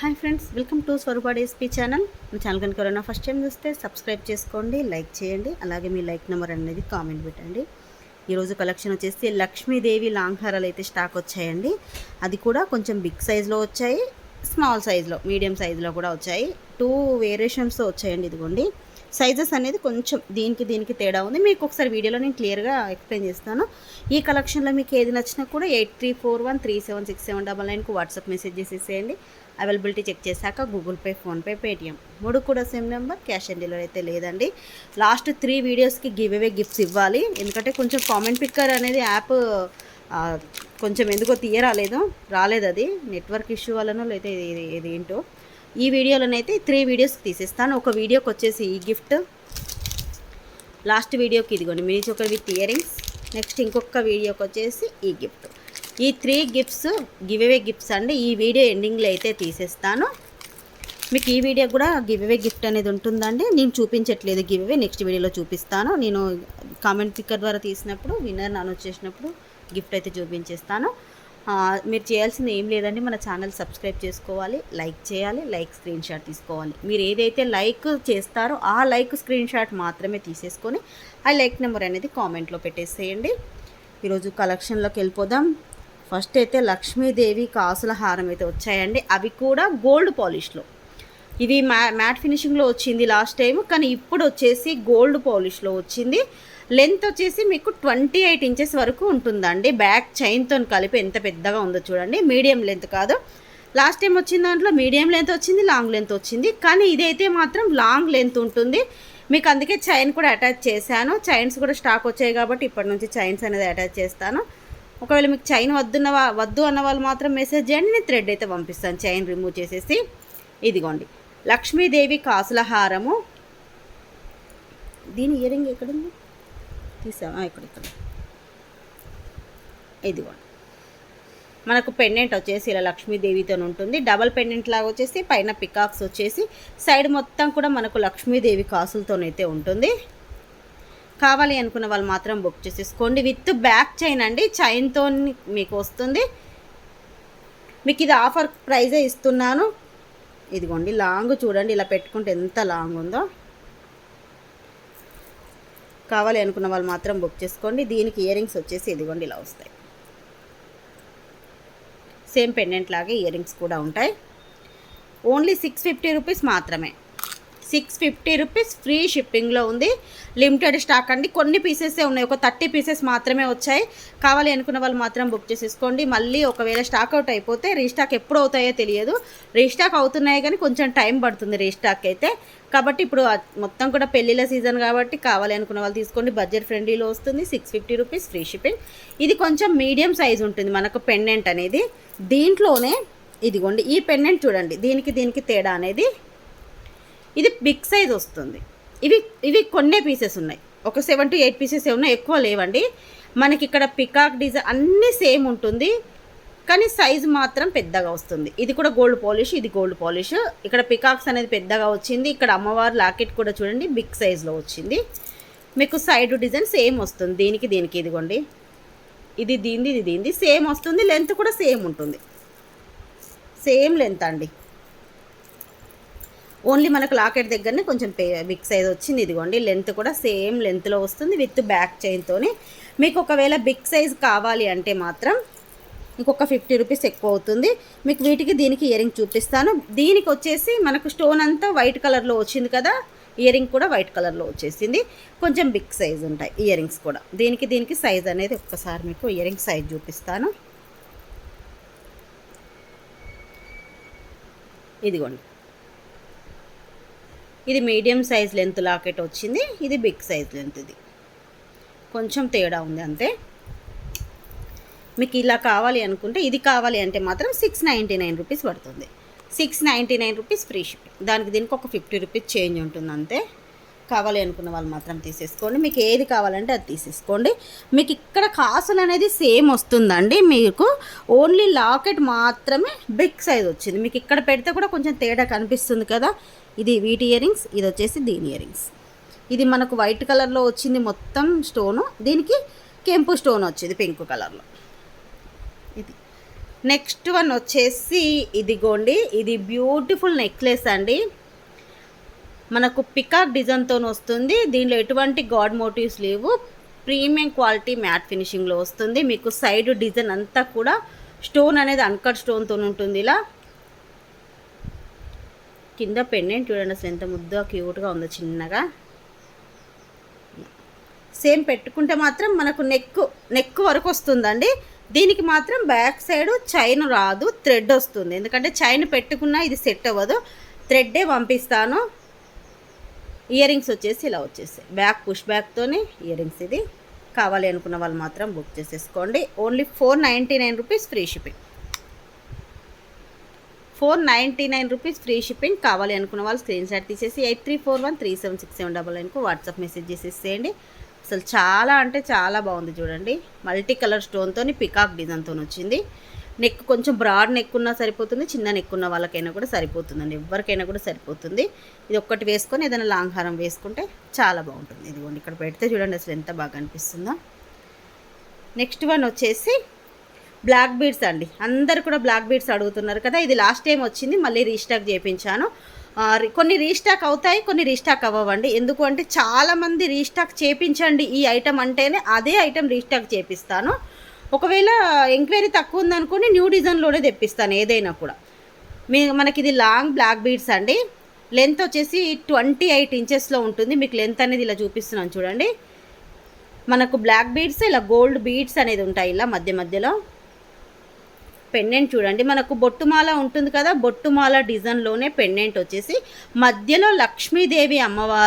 Hi friends welcome to Swarupa డేస్పీ channel. మీ channel కనుక ఎవరైనా ఫస్ట్ టైం చూస్తే సబ్స్క్రైబ్ చేసుకోండి లైక్ చేయండి అలాగే మీ లైక్ నెంబర్ అనేది కామెంట్ పెట్టండి. ఈరోజు కలెక్షన్ వచ్చేసి లక్ష్మీదేవి లాంగ్ హారాలు అయితే స్టాక్ వచ్చాయండి. అది కూడా కొంచెం బిగ్ సైజ్లో వచ్చాయి స్మాల్ సైజ్లో మీడియం సైజులో కూడా వచ్చాయి. టూ వేరియేషన్స్తో వచ్చాయండి ఇదిగోండి. సైజెస్ అనేది కొంచెం దీనికి దీనికి తేడా ఉంది. మీకు ఒకసారి వీడియోలో నేను క్లియర్గా ఎక్స్ప్లెయిన్ చేస్తాను. ఈ కలెక్షన్లో మీకు ఏది నచ్చినా కూడా eight three four one three seven six seven double నైన్కి వాట్సాప్ మెసేజ్ చేసేసేయండి. అవైలబిలిటీ చెక్ చేశాక గూగుల్ పే ఫోన్పే పేటిఎం మూడు కూడా same number cash on delivery అయితే లేదండి. లాస్ట్ త్రీ వీడియోస్కి గివ్ అవే గిఫ్ట్స్ ఇవ్వాలి. ఎందుకంటే కొంచెం కామెంట్ పిక్కర్ అనేది యాప్ కొంచెం ఎందుకో తీయరాలేదు రాలేదు అది నెట్వర్క్ ఇష్యూ వల్లనో లేదా ఇది ఇది ఏంటో. ఈ వీడియోలోనైతే త్రీ వీడియోస్ తీసేస్తాను. ఒక వీడియోకి వచ్చేసి ఈ గిఫ్ట్ లాస్ట్ వీడియోకి ఇదిగోండి mini choker with earrings next ఇంకొక వీడియోకి వచ్చేసి ఈ గిఫ్ట్ ఈ three gifts give away gifts అండి. ఈ వీడియో ఎండింగ్లో అయితే తీసేస్తాను. మీకు ఈ వీడియో కూడా గివ్ అవే గిఫ్ట్ అనేది ఉంటుందండి. నేను చూపించట్లేదు గివ్ అవే నెక్స్ట్ వీడియోలో చూపిస్తాను. నేను కామెంట్ పిక్కర్ ద్వారా తీసినప్పుడు విన్నర్ అనౌన్స్ చేసినప్పుడు గిఫ్ట్ అయితే చూపించేస్తాను. మీరు చేయాల్సింది ఏం లేదండి. మన ఛానల్ సబ్స్క్రైబ్ చేసుకోవాలి లైక్ చేయాలి లైక్ స్క్రీన్ షాట్ తీసుకోవాలి. మీరు ఏదైతే లైక్ చేస్తారో ఆ లైక్ స్క్రీన్ షాట్ మాత్రమే తీసేసుకొని ఆ లైక్ నెంబర్ అనేది కామెంట్లో పెట్టేసేయండి. ఈరోజు కలెక్షన్లోకి వెళ్ళిపోదాం. ఫస్ట్ అయితే లక్ష్మీదేవి కాసుల హారం అయితే వచ్చాయండి. అవి కూడా గోల్డ్ పాలిష్లో. ఇది మ్యా మ్యాట్ ఫినిషింగ్లో వచ్చింది లాస్ట్ టైం కానీ ఇప్పుడు వచ్చేసి గోల్డ్ పాలిష్లో వచ్చింది. లెంత్ వచ్చేసి మీకు ట్వంటీ ఎయిట్ ఇంచెస్ వరకు ఉంటుందండి. బ్యాక్ చైన్తో కలిపి ఎంత పెద్దగా ఉందో చూడండి. మీడియం లెంత్ కాదు. లాస్ట్ టైం వచ్చిన దాంట్లో మీడియం లెంత్ వచ్చింది లాంగ్ లెంత్ వచ్చింది. కానీ ఇదైతే మాత్రం లాంగ్ లెంత్ ఉంటుంది. మీకు అందుకే చైన్ కూడా అటాచ్ చేశాను. చైన్స్ కూడా స్టాక్ వచ్చాయి కాబట్టి ఇప్పటి నుంచి చైన్స్ అనేది అటాచ్ చేస్తాను. ఒకవేళ మీకు చైన్ వద్దున్న వద్దు అన్న వాళ్ళు మాత్రం మెసేజ్ చేయండి. నేను థ్రెడ్ అయితే పంపిస్తాను. చైన్ రిమూవ్ చేసేసి ఇదిగోండి. లక్ష్మీదేవి కాసుల హారము దీని ఇయరింగ్ ఎక్కడుంది? తీసావా? ఇక్కడ ఇక్కడ. ఇదిగోండి మనకు పెండెంట్ వచ్చేసి ఇలా లక్ష్మీదేవితో ఉంటుంది. డబల్ పెండెంట్ లాగా వచ్చేసి పైన పికాక్స్ వచ్చేసి సైడ్ మొత్తం కూడా మనకు లక్ష్మీదేవి కాసులతోనైతే ఉంటుంది. కావాలి అనుకున్న వాళ్ళు మాత్రం బుక్ చేసేసుకోండి. విత్ బ్యాక్ చైన్ అండి. చైన్తో మీకు వస్తుంది. మీకు ఇది ఆఫర్ ప్రైజే ఇస్తున్నాను. ఇదిగోండి లాంగ్ చూడండి. ఇలా పెట్టుకుంటే ఎంత లాంగ్ ఉందో. కావాలి అనుకున్న వాళ్ళు మాత్రం బుక్ చేసుకోండి. దీనికి ఇయరింగ్స్ వచ్చేసి ఇదిగోండి ఇలా వస్తాయి. సేమ్ పెండెంట్ లాగే ఇయరింగ్స్ కూడా ఉంటాయి. ఓన్లీ సిక్స్ ఫిఫ్టీ రూపీస్ మాత్రమే. సిక్స్ ఫిఫ్టీ రూపీస్ ఫ్రీ షిప్పింగ్లో ఉంది. లిమిటెడ్ స్టాక్ అండి. కొన్ని పీసెసే ఉన్నాయి. ఒక థర్టీ పీసెస్ మాత్రమే వచ్చాయి. కావాలి అనుకున్న వాళ్ళు మాత్రం బుక్ చేసేసుకోండి. మళ్ళీ ఒకవేళ స్టాక్ అవుట్ అయిపోతే రీస్టాక్ ఎప్పుడు అవుతాయో తెలియదు. రీస్టాక్ అవుతున్నాయి కానీ కొంచెం టైం పడుతుంది రీస్టాక్ అయితే. కాబట్టి ఇప్పుడు మొత్తం కూడా పెళ్ళిళ్ళ సీజన్ కాబట్టి కావాలి అనుకున్న వాళ్ళు తీసుకోండి. బడ్జెట్ ఫ్రెండ్లీలో వస్తుంది. Six fifty rupees free shipping. ఇది కొంచెం మీడియం సైజ్ ఉంటుంది మనకు పెండెంట్ అనేది. దీంట్లోనే ఇదిగోండి ఈ పెండెంట్ చూడండి. దీనికి దీనికి తేడా అనేది ఇది బిగ్ సైజ్ వస్తుంది. ఇవి ఇవి కొన్నే పీసెస్ ఉన్నాయి. ఒక సెవెన్ టు ఎయిట్ పీసెస్ ఏమన్నా ఎక్కువ లేవండి. మనకి ఇక్కడ పికాక్ డిజైన్ అన్నీ సేమ్ ఉంటుంది. కానీ సైజ్ మాత్రం పెద్దగా వస్తుంది. ఇది కూడా గోల్డ్ పాలిష్ ఇది గోల్డ్ పాలిష్ ఇక్కడ పికాక్స్ అనేది పెద్దగా వచ్చింది. ఇక్కడ అమ్మవారు లాకెట్ కూడా చూడండి బిగ్ సైజ్లో వచ్చింది. మీకు సైడ్ డిజైన్ సేమ్ వస్తుంది. దీనికి దీనికి ఇదిగోండి. ఇది దీనిది ఇది దీనిది. సేమ్ వస్తుంది లెంత్ కూడా సేమ్ ఉంటుంది. సేమ్ లెంత్ అండి. ఓన్లీ మనకు లాకెట్ దగ్గరనే కొంచెం పే బిగ్ సైజ్ వచ్చింది. ఇదిగోండి లెంత్ కూడా సేమ్ లెంత్లో వస్తుంది విత్ బ్యాక్ చైన్తోనే మీకు ఒకవేళ బిగ్ సైజ్ కావాలి అంటే మాత్రం ఇంకొక ఫిఫ్టీ రూపీస్ ఎక్కువ అవుతుంది. మీకు వీటికి దీనికి ఇయరింగ్ చూపిస్తాను. దీనికి వచ్చేసి మనకు స్టోన్ అంతా వైట్ కలర్లో వచ్చింది కదా ఇయరింగ్ కూడా వైట్ కలర్లో వచ్చేసింది. కొంచెం బిగ్ సైజ్ ఉంటాయి ఇయరింగ్స్ కూడా. దీనికి దీనికి సైజ్ అనేది ఒక్కసారి మీకు ఇయరింగ్ సైజ్ చూపిస్తాను. ఇదిగోండి. ఇది మీడియం సైజ్ లెంత్ లాకెట్ వచ్చింది ఇది బిగ్ సైజ్ లెంత్ ఇది. కొంచెం తేడా ఉంది అంతే. మీకు ఇలా కావాలి అనుకుంటే ఇది కావాలి అంటే మాత్రం సిక్స్ నైంటీ నైన్ రూపీస్ పడుతుంది. Six ninety nine rupees free shipping దానికి దీనికి ఒక ఫిఫ్టీ రూపీస్ చేంజ్ ఉంటుంది అంతే. కావాలి అనుకున్న వాళ్ళు మాత్రం తీసేసుకోండి. మీకు ఏది కావాలంటే అది తీసేసుకోండి. మీకు ఇక్కడ కాసులు అనేది సేమ్ వస్తుందండి. మీకు ఓన్లీ లాకెట్ మాత్రమే బిగ్ సైజ్ వచ్చింది. మీకు ఇక్కడ పెడితే కూడా కొంచెం తేడా కనిపిస్తుంది కదా. ఇది వీటి ఇయరింగ్స్ ఇది వచ్చేసి దీని ఇయరింగ్స్ ఇది మనకు వైట్ కలర్లో వచ్చింది మొత్తం స్టోను దీనికి కెంపు స్టోన్ వచ్చింది పింక్ కలర్లో ఇది. నెక్స్ట్ వన్ వచ్చేసి ఇదిగోండి ఇది బ్యూటిఫుల్ నెక్లెస్ అండి. మనకు పికాక్ డిజైన్తో వస్తుంది. దీనిలో ఎటువంటి గాడ్ మోటివ్స్ లేవు. ప్రీమియం క్వాలిటీ మ్యాట్ ఫినిషింగ్లో వస్తుంది. మీకు సైడ్ డిజైన్ అంతా కూడా స్టోన్ అనేది అన్కట్ స్టోన్తో ఉంటుంది ఇలా. కింద పెండెంట్ చూడండి అసలు ఎంత ముద్దుగా క్యూట్గా ఉందో చిన్నగా. సేమ్ పెట్టుకుంటే మాత్రం మనకు నెక్ నెక్ వరకు వస్తుందండి. దీనికి మాత్రం బ్యాక్ సైడ్ చైన్ రాదు థ్రెడ్ వస్తుంది. ఎందుకంటే చైన్ పెట్టుకున్నా ఇది సెట్ అవ్వదు. థ్రెడ్డే పంపిస్తాను. ఇయర్ రింగ్స్ వచ్చేసి ఇలా వచ్చేసాయి. బ్యాక్ పుష్ బ్యాక్తోనే ఇయర్ రింగ్స్ ఇది. కావాలి అనుకున్న వాళ్ళు మాత్రం బుక్ చేసేసుకోండి. Only four ninety nine rupees free shipping. Four ninety nine rupees free shipping కావాలి అనుకున్న వాళ్ళు స్క్రీన్ షాట్ తీసేసి eight three four one three seven six seven double నైన్కు WhatsApp message చేసేసేయండి అసలు చాలా అంటే చాలా బాగుంది చూడండి. మల్టీ కలర్ స్టోన్తో పికాక్ డిజైన్తో వచ్చింది. నెక్ కొంచెం బ్రాడ్ నెక్ ఉన్నా సరిపోతుంది చిన్న నెక్ ఉన్న వాళ్ళకైనా కూడా సరిపోతుందండి. ఎవరికైనా కూడా సరిపోతుంది. ఇది ఒక్కటి వేసుకొని ఏదైనా లాంగ్ హారం వేసుకుంటే చాలా బాగుంటుంది. ఇదిగోండి ఇక్కడ పెడితే చూడండి అసలు ఎంత బాగా అనిపిస్తుందో. నెక్స్ట్ వన్ వచ్చేసి బ్లాక్ బీడ్స్ అండి. అందరు కూడా బ్లాక్ బీడ్స్ అడుగుతున్నారు కదా ఇది లాస్ట్ టైం వచ్చింది మళ్ళీ రీస్టాక్ చేయించాను కొన్ని రీస్టాక్ అవుతాయి కొన్ని రీస్టాక్ అవ్వండి ఎందుకు అంటే చాలామంది రీస్టాక్ చేపించండి ఈ ఐటెం అంటేనే అదే ఐటెం రీస్టాక్ చేపిస్తాను. ఒకవేళ ఎంక్వైరీ తక్కువ ఉందనుకుని న్యూ డిజైన్లోనే తెప్పిస్తాను ఏదైనా కూడా. మీ మనకి ఇది లాంగ్ బ్లాక్ బీడ్స్ అండి. లెంత్ వచ్చేసి ట్వంటీ ఎయిట్ ఇంచెస్లో ఉంటుంది. మీకు లెంత్ అనేది ఇలా చూపిస్తున్నాను చూడండి. మనకు బ్లాక్ బీడ్స్ ఇలా గోల్డ్ బీడ్స్ అనేది ఉంటాయి ఇలా మధ్య మధ్యలో. పెండెంట్ చూడండి. మనకు బొట్టుమాల ఉంటుంది కదా బొట్టుమాల డిజైన్లోనే పెండెంట్ వచ్చేసి మధ్యలో లక్ష్మీదేవి అమ్మవారు